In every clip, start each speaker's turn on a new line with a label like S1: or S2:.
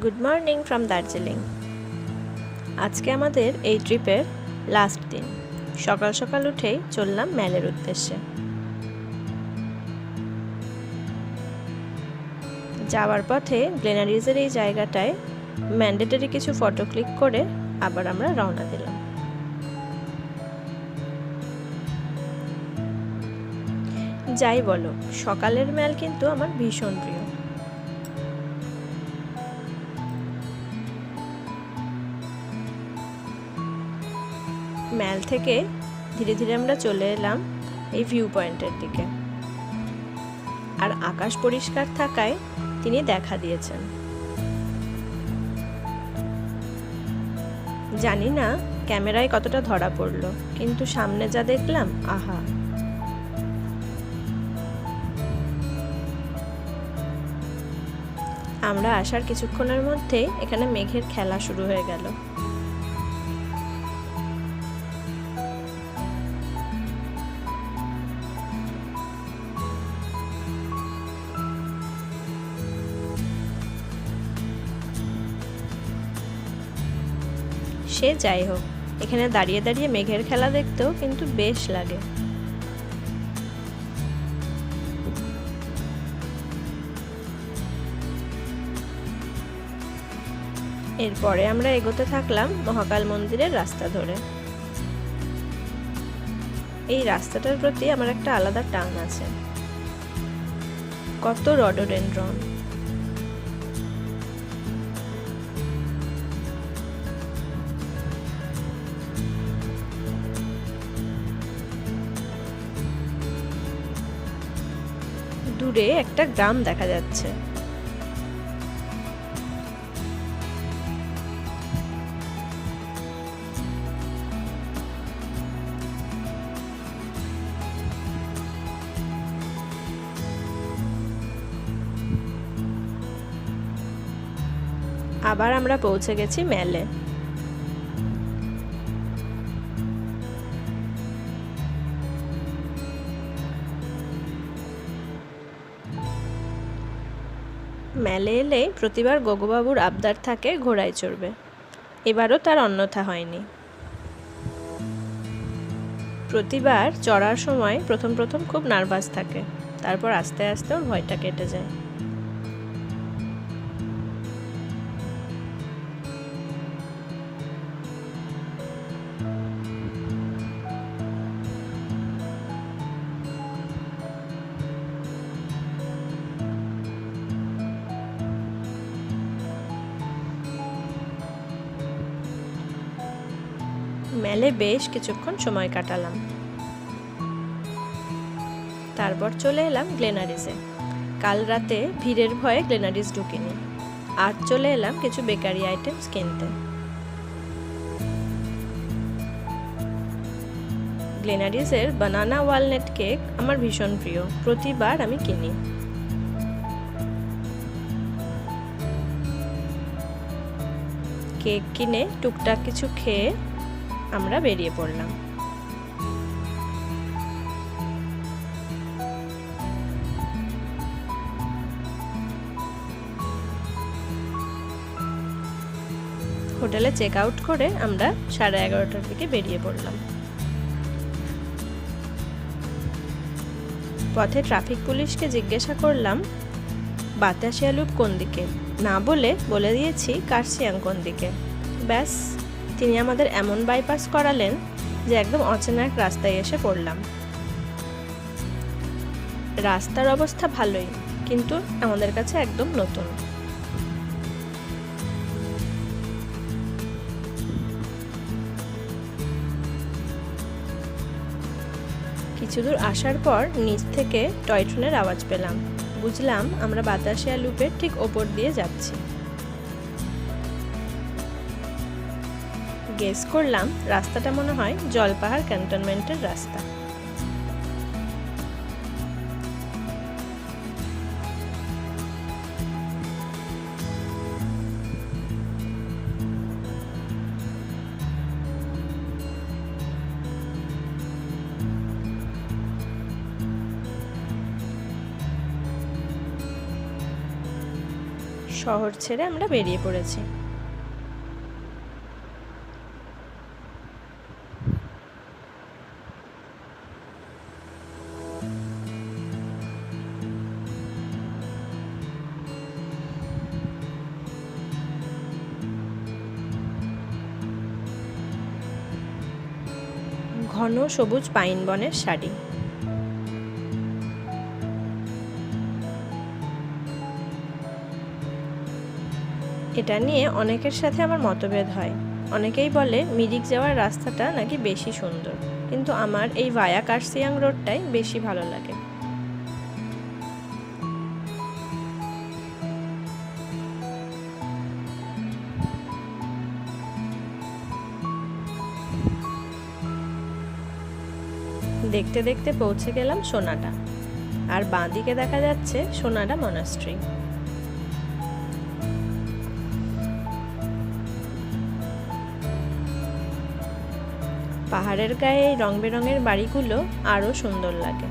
S1: Good morning from Darjeeling. আজকে আমাদের এই ট্রিপের লাস্ট দিন। সকাল সকাল উঠেই চললাম ম্যালের উদ্দেশ্যে। যাওয়ার পথে গ্লেনারিজের এই জায়গাটায় ম্যান্ডেটারি কিছু ফটো ক্লিক করে আবার আমরা রওনা দিলাম। যাই বলো, সকালের ম্যাল কিন্তু আমার ভীষণ প্রিয়। ম্যাল থেকে ধীরে ধীরে আমরা চলে এলাম এই ভিউ পয়েন্টের দিকে। আর আকাশ পরিষ্কার থাকায় তিনি দেখা দিয়েছেন। জানি না ক্যামেরায় কতটা ধরা পড়ল, কিন্তু সামনে যা দেখলাম, আহা। আমরা আসার কিছুক্ষণের মধ্যে এখানে মেঘের খেলা শুরু হয়ে গেল। সে যাই হোক। এখানে দাঁড়িয়ে দাঁড়িয়ে মেঘের খেলা দেখতেও কিন্তু বেশ লাগে। এরপরে আমরা এগোতে থাকলাম মহাকাল মন্দিরের রাস্তা ধরে। এই রাস্তাটার প্রতি আমার একটা আলাদা টান আছে। কত রডোডেন্ড্রন। দূরে একটা গ্রাম দেখা যাচ্ছে। আবার আমরা পৌঁছে গেছি মেলে। মেলে এলে প্রতিবার গগবাবুর আবদার থাকে, ঘোড়ায় চড়বে। এবারও তার অন্যথা হয়নি। প্রতিবার চড়ার সময় প্রথম প্রথম খুব নার্ভাস থাকে। তারপর আস্তে আস্তে ওর ভয়টা কেটে যায়। মেলে বেশ কিছুক্ষণ সময় কাটালাম। তারপর চলে এলাম গ্লেনারিসে। কাল রাতে ভিড়ের ভয়ে গ্লেনারিস ঢুকিনি। আর চলে এলাম কিছু বেকারি আইটেমস কিনতে। গ্লেনারিসের বানানা ওয়ালনেট কেক আমার ভীষণ প্রিয়। প্রতিবার আমি কিনি। কেক কিনে টুকটাক কিছু খেয়ে আমরা বেরিয়ে পড়লাম। হোটেলে চেক আউট করে আমরা সাড়ে এগারোটার দিকে বেরিয়ে পড়লাম। পথে ট্রাফিক পুলিশকে জিজ্ঞাসা করলাম, বাতাসিয়া লুপ কোন দিকে? না বলে বলে দিয়েছি কার্সিয়াং কোন দিকে। ব্যাস তিনি আমাদের এমন বাইপাস করালেন যে একদম অচেনা এক রাস্তায় এসে পড়লাম। রাস্তার অবস্থা ভালোই, কিন্তু আমাদের কাছে একদম নতুন। কিছু দূর আসার পর নিচ থেকে টয় ট্রেনের আওয়াজ পেলাম। বুঝলাম আমরা বাতাসিয়া লুপের ঠিক ওপর দিয়ে যাচ্ছি। গেস করলাম রাস্তাটা মনে হয় জলপাহাড় ক্যান্টনমেন্টের রাস্তা। শহর ছেড়ে আমরা বেরিয়ে পড়েছি। ঘন সবুজ পাইন বনের শাড়ি। এটা নিয়ে অনেকের সাথে আমার মতভেদ হয়। অনেকেই বলে মিরিক যাওয়ার রাস্তাটা নাকি বেশি সুন্দর। কিন্তু আমার এই ভায়া কার্সিয়াং রোডটাই বেশি ভালো লাগে। দেখতে দেখতে পৌঁছে গেলাম সোনাটা। আর বাঁদিকে দেখা যাচ্ছে সোনাটা মনাস্ট্রি পাহাড়ের গায়ে এই রং বেরঙের বাড়িগুলো আরও সুন্দর লাগে।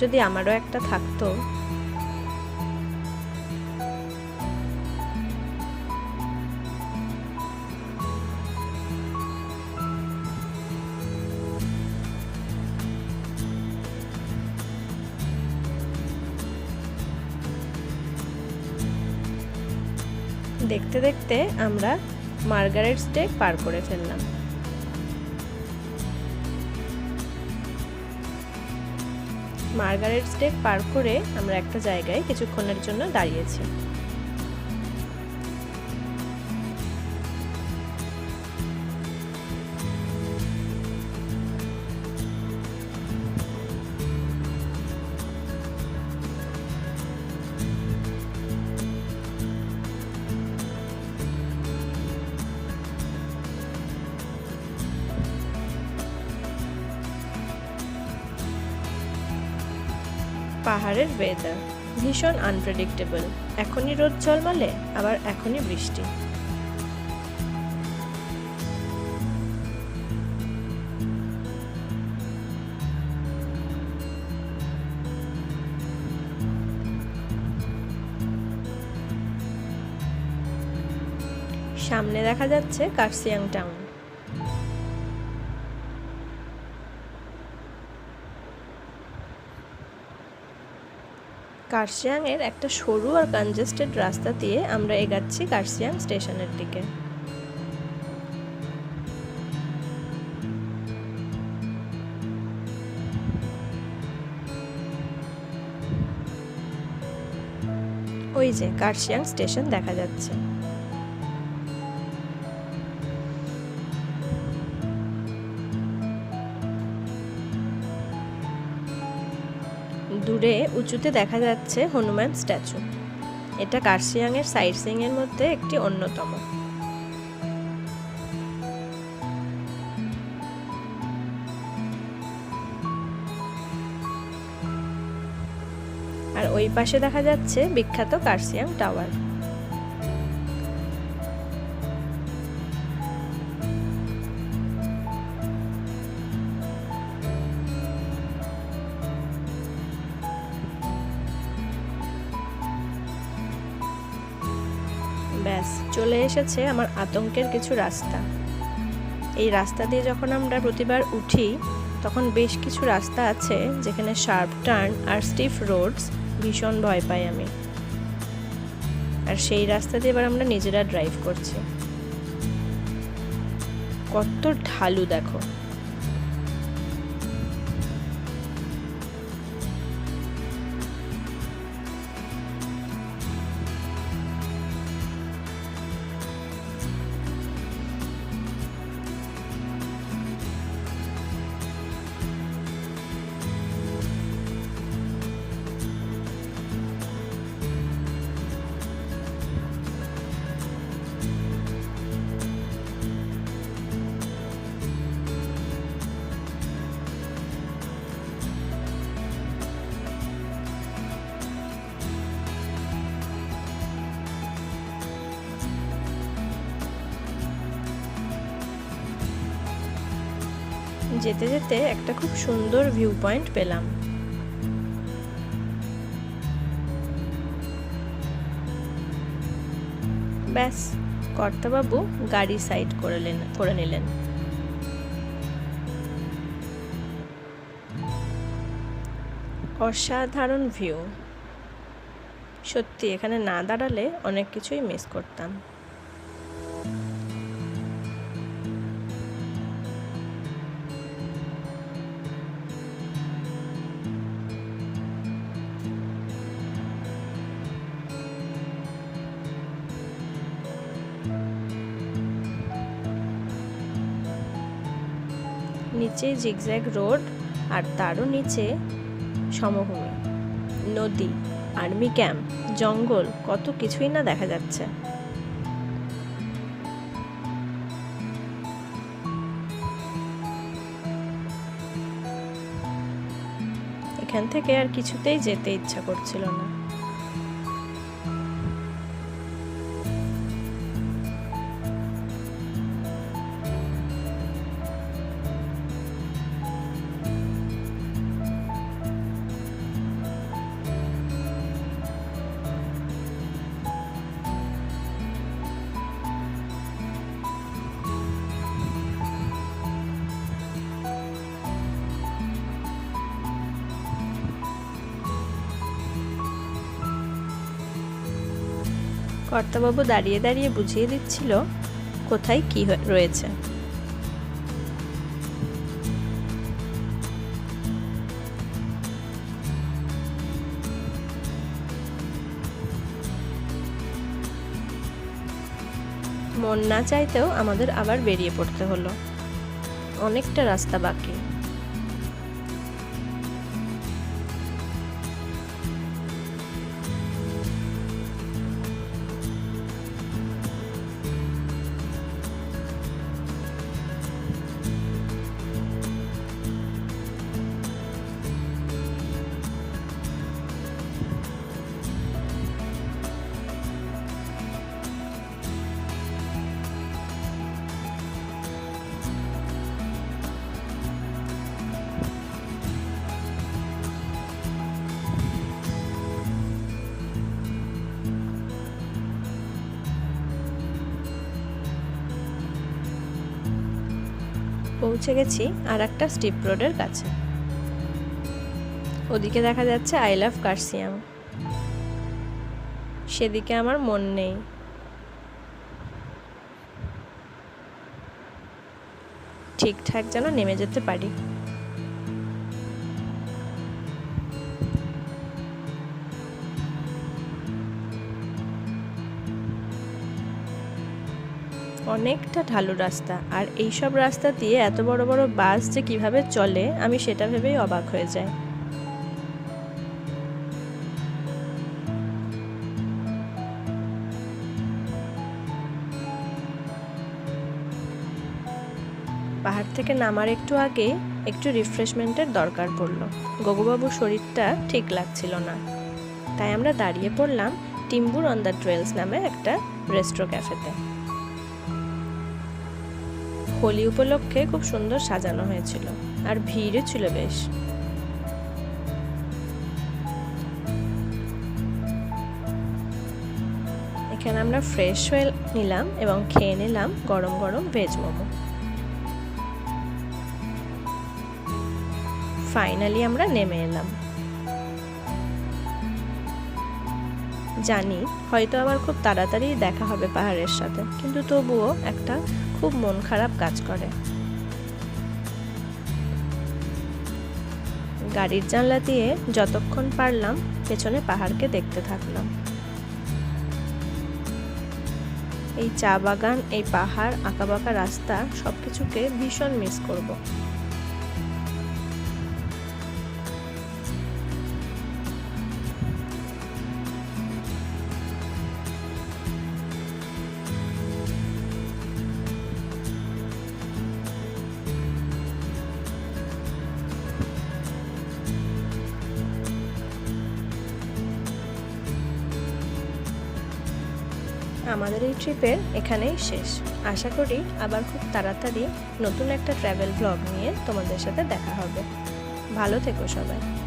S1: যদি আমারও একটা থাকতো দেখতে দেখতে আমরা মার্গারেটস ডে পার করে ফেললাম। মার্গারেটস ডে পার করে আমরা একটা জায়গায় কিছুক্ষণের জন্য দাঁড়িয়েছি। পাহাড়ের ওয়েদার ভীষণ আনপ্রেডিক্টেবল এখনই রোদ ঝলমলে, আবার এখনই বৃষ্টি। সামনে দেখা যাচ্ছে কার্সিয়াং টাউন। কার্শিয়াংয়ের একটা সরু আর কনজেস্টেড রাস্তা দিয়ে আমরা এগাচ্ছি কার্শিয়াং স্টেশনের দিকে। ওই যে কার্শিয়াং স্টেশন দেখা যাচ্ছে। দূরে উঁচুতে দেখা যাচ্ছে হনুমান স্ট্যাচু। এটা কার্শিয়াংয়ের সাইট সিংয়ের মধ্যে একটি অন্যতম। আর ওই পাশে দেখা যাচ্ছে বিখ্যাত কার্সিয়াং টাওয়ার। চলে এসেছে আমার আতঙ্কের কিছু রাস্তা। এই রাস্তা দিয়ে যখন আমরা প্রতিবার উঠি, তখন বেশ কিছু রাস্তা আছে যেখানে শার্প টার্ন আর স্টিফ রোডস ভীষণ ভয় পাই আমি। আর সেই রাস্তা দিয়ে এবার আমরা নিজেরা ড্রাইভ করছি। কত ঢালু দেখো। যেতে যেতে একটা খুব সুন্দর ভিউ পয়েন্ট পেলাম। ব্যাস, কর্তাবাবু গাড়ি সাইড করে লেন- করে নিলেন। অসাধারণ ভিউ সত্যি, এখানে না দাঁড়ালে অনেক কিছুই মিস করতাম। নিচে জিগজ্যাগ রোড আর তারও নিচে সমভূমি। নদী, আর্মি ক্যাম্প, জঙ্গল, কত কিছুই না দেখা যাচ্ছে। এখান থেকে আর কিছুতেই যেতে ইচ্ছা করছিল না। কর্তাবাবু দাঁড়িয়ে দাঁড়িয়ে বুঝিয়ে দিচ্ছিল কোথায় কি রয়েছে। মন না চাইতেও আমাদের আবার বেরিয়ে পড়তে হলো। অনেকটা রাস্তা বাকি। পৌঁছে গেছি আর একটা স্টিপ রোডের কাছে। ওদিকে দেখা যাচ্ছে আই লাভ কার্সিয়াম সেদিকে আমার মন নেই। ঠিকঠাক যেন নেমে যেতে পারি। অনেকটা ঢালু রাস্তা। আর এই সব রাস্তা দিয়ে এত বড় বড় বাস যে কীভাবে চলে, আমি সেটা ভেবেই অবাক হয়ে যাই। পাহাড় থেকে নামার একটু আগে একটু রিফ্রেশমেন্টের দরকার পড়ল। গগুবাবুর শরীরটা ঠিক লাগছিল না। তাই আমরা দাঁড়িয়ে পড়লাম টিম্বুর অন দ্য ট্রেলস নামে একটা রেস্ট্রো ক্যাফেতে। হোলি উপলক্ষে খুব সুন্দর সাজানো হয়েছিল। আর ভিড়ও ছিল বেশ। এখানে আমরা ফ্রেশ হয়ে নিলাম এবং খেয়ে নিলাম গরম গরম ভেজ মোমো। ফাইনালি আমরা নেমে এলাম। জানি, হয়তো আবার খুব তাড়াতাড়ি দেখা হবে পাহাড়ের সাথে, কিন্তু তবুও একটা খুব মন খারাপ কাজ করে। গাড়ির জানলা দিয়ে যতক্ষণ পারলাম পেছনে পাহাড়কে দেখতে থাকলাম। এই চা বাগান, এই পাহাড়, আঁকাবাঁকা রাস্তা সবকিছুকে ভীষণ মিস করব। আমাদের এই ট্রিপের এখানেই শেষ। আশা করি আবার খুব তাড়াতাড়ি নতুন একটা ট্র্যাভেল ব্লগ নিয়ে তোমাদের সাথে দেখা হবে। ভালো থেকো সবাই।